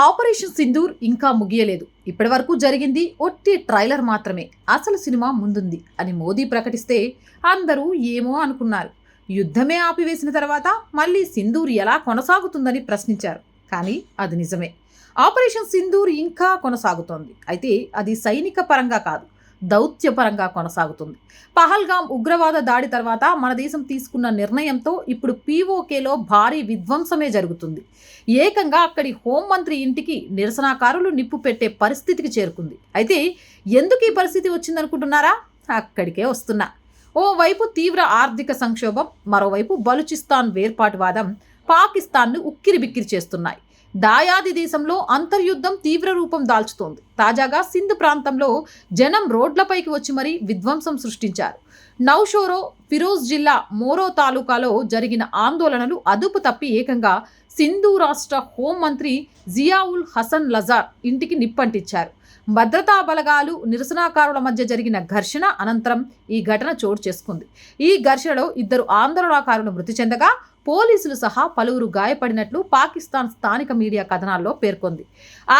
Operation Sindoor ఇంకా ముగియలేదు. ఇప్పటి వరకు జరిగింది ఒట్టి ట్రైలర్ మాత్రమే. అసలు సినిమా ముందుంది అని మోదీ ప్రకటిస్తే అందరూ ఏమో అనుకున్నారు. యుద్ధమే ఆపివేసిన తర్వాత మళ్ళీ సింధూర్ ఎలా కొనసాగుతుందని ప్రశ్నించారు. కానీ అది నిజమే. ఆపరేషన్ సింధూర్ ఇంకా కొనసాగుతోంది. అయితే అది సైనిక పరంగా కాదు. దౌత్యపరంగా కొనసాగుతుంది. పహల్గాం ఉగ్రవాద దాడి తర్వాత మన దేశం తీసుకున్న నిర్ణయంతో ఇప్పుడు పీఓకేలో భారీ విధ్వంసమే జరుగుతుంది. ఏకంగా అక్కడి హోంమంత్రి ఇంటికి నిరసనకారులు నిప్పు పెట్టే పరిస్థితికి చేరుకుంది. అయితే ఎందుకు ఈ పరిస్థితి వచ్చిందనుకుంటున్నారా? అక్కడికే వస్తున్నా. ఓవైపు తీవ్ర ఆర్థిక సంక్షోభం మరోవైపు బలుచిస్తాన్ వేర్పాటువాదం పాకిస్తాన్ను ఉక్కిరిబిక్కిరి చేస్తున్నాయి. దాయాది దేశంలో అంతర్యుద్ధం తీవ్ర రూపం దాల్చుతోంది. తాజాగా సింధ్ ప్రాంతంలో జనం రోడ్లపైకి వచ్చి మరీ విధ్వంసం సృష్టించారు. నౌషోరో ఫిరోజ్ జిల్లా మోరో తాలూకాలో జరిగిన ఆందోళనలు అదుపు తప్పి ఏకంగా సింధు రాష్ట్ర హోంమంత్రి జియావుల్ హసన్ లజార్ ఇంటికి నిప్పంటించారు. భద్రతా బలగాలు నిరసనకారుల మధ్య జరిగిన ఘర్షణ అనంతరం ఈ ఘటన చోటు చేసుకుంది. ఈ ఘర్షణలో ఇద్దరు ఆందోళనకారులు మృతి చెందగా పోలీసులు సహా పలువురు గాయపడినట్లు పాకిస్తాన్ స్థానిక మీడియా కథనాల్లో పేర్కొంది.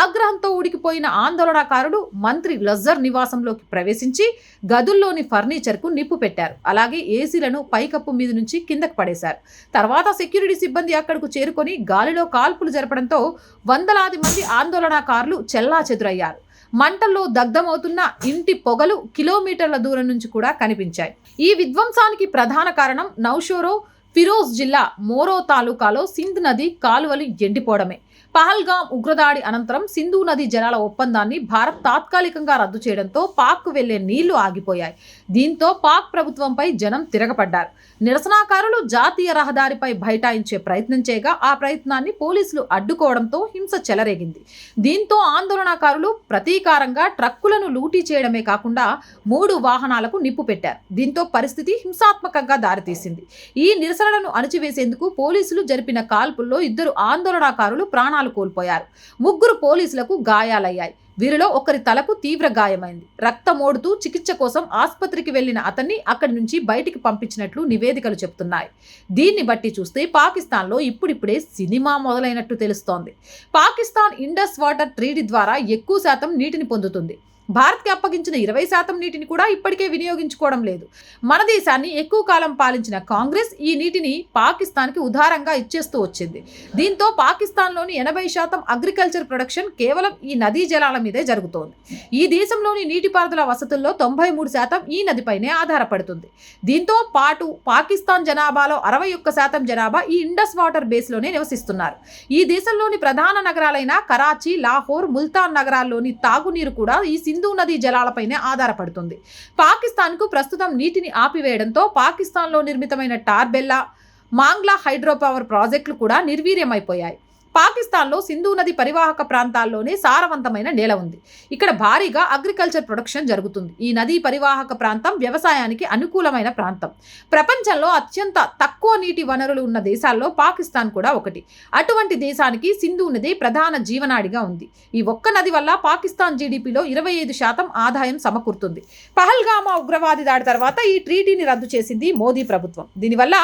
ఆగ్రహంతో ఉడికిపోయిన ఆందోళనకారులు మంత్రి లజ్జర్ నివాసంలోకి ప్రవేశించి గదుల్లోని ఫర్నిచర్కు నిప్పు పెట్టారు. అలాగే ఏసీలను పైకప్పు మీద నుంచి కిందకు పడేశారు. తర్వాత సెక్యూరిటీ సిబ్బంది అక్కడకు చేరుకొని గాలిలో కాల్పులు జరపడంతో వందలాది మంది ఆందోళనకారులు చెల్లా చెదురయ్యారు మంటల్లో దగ్ధమవుతున్న ఇంటి పొగలు కిలోమీటర్ల దూరం నుంచి కూడా కనిపించాయి. ఈ విధ్వంసానికి ప్రధాన కారణం నౌషోరో ఫిరోజ్ జిల్లా మోరో తాలూకాలో సింధ్ నది కాలువలు ఎండిపోవడమే. పహల్గాం ఉగ్రదాడి అనంతరం సింధు నది జలాల ఒప్పందాన్ని భారత్ తాత్కాలికంగా రద్దు చేయడంతో పాక్కు వెళ్ళే నీళ్ళు ఆగిపోయాయి. దీంతో పాక్ ప్రభుత్వంపై జనం తిరగపడ్డారు నిరసనకారులు జాతీయ రహదారిపై బైఠాయించే ప్రయత్నం చేయగా ఆ ప్రయత్నాన్ని పోలీసులు అడ్డుకోవడంతో హింస చెలరేగింది. దీంతో ఆందోళనకారులు ప్రతీకారంగా ట్రక్కులను లూటీ చేయడమే కాకుండా మూడు వాహనాలకు నిప్పు పెట్టారు. దీంతో పరిస్థితి హింసాత్మకంగా దారితీసింది. ఈ నిరసనలను అణచివేసేందుకు పోలీసులు జరిపిన కాల్పుల్లో ఇద్దరు ఆందోళనకారులు ప్రాణాలు కోల్పోయారు. ముగ్గురు పోలీసులకు గాయాలయ్యాయి. వీరిలో ఒకరి తలకు తీవ్ర గాయమైంది. రక్తమోడుతూ చికిత్స కోసం ఆసుపత్రికి వెళ్ళిన అతన్ని అక్కడి నుంచి బయటికి పంపించినట్లు నివేదికలు చెబుతున్నాయి దీన్ని బట్టి చూస్తే పాకిస్తాన్లో ఇప్పుడిప్పుడే సినిమా మొదలైనట్టు తెలుస్తోంది. పాకిస్తాన్ ఇండస్ వాటర్ ట్రీడీ ద్వారా ఎక్కువ శాతం నీటిని పొందుతుంది. భారత్కి అప్పగించిన ఇరవై శాతం నీటిని కూడా ఇప్పటికే వినియోగించుకోవడం లేదు. మన దేశాన్ని ఎక్కువ కాలం పాలించిన కాంగ్రెస్ ఈ నీటిని పాకిస్తాన్కి ఉదారంగా ఇచ్చేస్తూ వచ్చింది. దీంతో పాకిస్తాన్లోని ఎనభై శాతం అగ్రికల్చర్ ప్రొడక్షన్ కేవలం ఈ నదీ జలాల మీదే జరుగుతోంది. ఈ దేశంలోని నీటిపారుదల వసతుల్లో తొంభై మూడు శాతం ఈ నదిపైనే ఆధారపడుతుంది. దీంతో పాటు పాకిస్తాన్ జనాభాలో అరవై ఒక్క శాతం జనాభా ఈ ఇండస్ వాటర్ బేస్లోనే నివసిస్తున్నారు. ఈ దేశంలోని ప్రధాన నగరాలైన కరాచీ లాహోర్ ముల్తాన్ నగరాల్లోని తాగునీరు కూడా ఈ సింధు నదీ జలాలపైనే ఆధారపడుతుంది. పాకిస్తాన్కు ప్రస్తుతం నీటిని ఆపివేయడంతో పాకిస్తాన్లో నిర్మితమైన టార్బెల్లా మాంగ్లా హైడ్రో పవర్ ప్రాజెక్టులు కూడా నిర్వీర్యమైపోయాయి. పాకిస్తాన్లో సింధు నది పరివాహక ప్రాంతాల్లోనే సారవంతమైన నేల ఉంది. ఇక్కడ భారీగా అగ్రికల్చర్ ప్రొడక్షన్ జరుగుతుంది. ఈ నదీ పరివాహక ప్రాంతం వ్యవసాయానికి అనుకూలమైన ప్రాంతం. ప్రపంచంలో అత్యంత తక్కువ నీటి వనరులు ఉన్న దేశాల్లో పాకిస్తాన్ కూడా ఒకటి. అటువంటి దేశానికి సింధు నది ప్రధాన జీవనాడిగా ఉంది. ఈ ఒక్క నది వల్ల పాకిస్తాన్ జీడిపిలో ఇరవై ఐదు శాతం ఆదాయం సమకూరుతుంది. పహల్గామా ఉగ్రవాది దాడి తర్వాత ఈ ట్రీటీని రద్దు చేసింది మోదీ ప్రభుత్వం. దీనివల్ల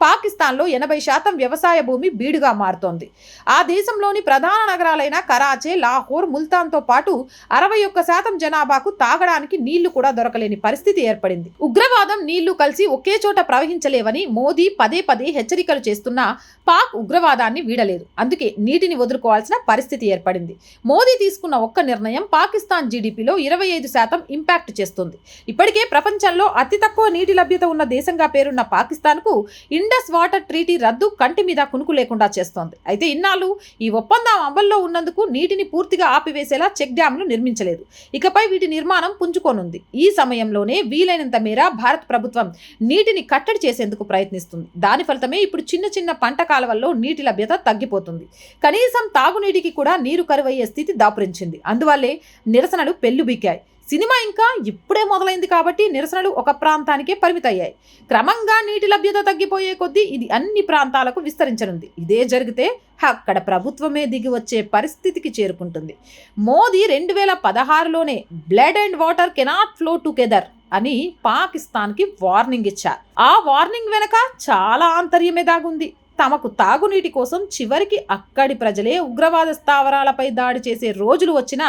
పాకిస్తాన్లో ఎనభై శాతం వ్యవసాయ భూమి బీడుగా మారుతోంది. ఆ దేశంలోని ప్రధాన నగరాలైన కరాచే లాహోర్ ముల్తాన్తో పాటు అరవై ఒక్క శాతం జనాభాకు తాగడానికి నీళ్ళు కూడా దొరకలేని పరిస్థితి ఏర్పడింది. ఉగ్రవాదం నీళ్ళు కలిసి ఒకే చోట ప్రవహించలేవని మోదీ పదే పదే హెచ్చరికలు చేస్తున్నా పాక్ ఉగ్రవాదాన్ని వీడలేదు. అందుకే నీటిని వదులుకోవాల్సిన పరిస్థితి ఏర్పడింది. మోదీ తీసుకున్న ఒక్క నిర్ణయం పాకిస్తాన్ జీడిపిలో ఇరవై ఐదు శాతం ఇంపాక్ట్ చేస్తుంది. ఇప్పటికే ప్రపంచంలో అతి తక్కువ నీటి లభ్యత ఉన్న దేశంగా పేరున్న పాకిస్తాన్కు ఇండస్ వాటర్ ట్రీటీ రద్దు కంటి మీద కునుకు లేకుండా చేస్తోంది. అయితే ఇన్నాళ్ళు ఈ ఒప్పందం అమల్లో ఉన్నందుకు నీటిని పూర్తిగా ఆపివేసేలా చెక్ డ్యాంలు నిర్మించలేదు. ఇకపై వీటి నిర్మాణం పుంజుకోనుంది. ఈ సమయంలోనే వీలైనంత మేర భారత ప్రభుత్వం నీటిని కట్టడి చేసేందుకు ప్రయత్నిస్తుంది. దాని ఫలితమే ఇప్పుడు చిన్న చిన్న పంట కాలువల్లో నీటి లభ్యత తగ్గిపోతుంది. కనీసం తాగునీటికి కూడా నీరు కరువయ్యే స్థితి దాపురించింది. అందువల్లే నిరసనలు పెళ్ళుబిక్కాయి సినిమా ఇంకా ఇప్పుడే మొదలైంది కాబట్టి నిరసనలు ఒక ప్రాంతానికే పరిమితయ్యాయి. క్రమంగా నీటి లభ్యత తగ్గిపోయే కొద్దీ ఇది అన్ని ప్రాంతాలకు విస్తరించనుంది. ఇదే జరిగితే అక్కడ ప్రభుత్వమే దిగి వచ్చే పరిస్థితికి చేరుకుంటుంది. మోదీ రెండు వేల పదహారులోనే blood and water cannot flow together అని పాకిస్తాన్కి వార్నింగ్ ఇచ్చారు. ఆ వార్నింగ్ వెనక చాలా ఆంతర్యమే దాగుంది. తమకు తాగునీటి కోసం చివరికి అక్కడి ప్రజలే ఉగ్రవాద స్థావరాలపై దాడి చేసే రోజులు వచ్చినా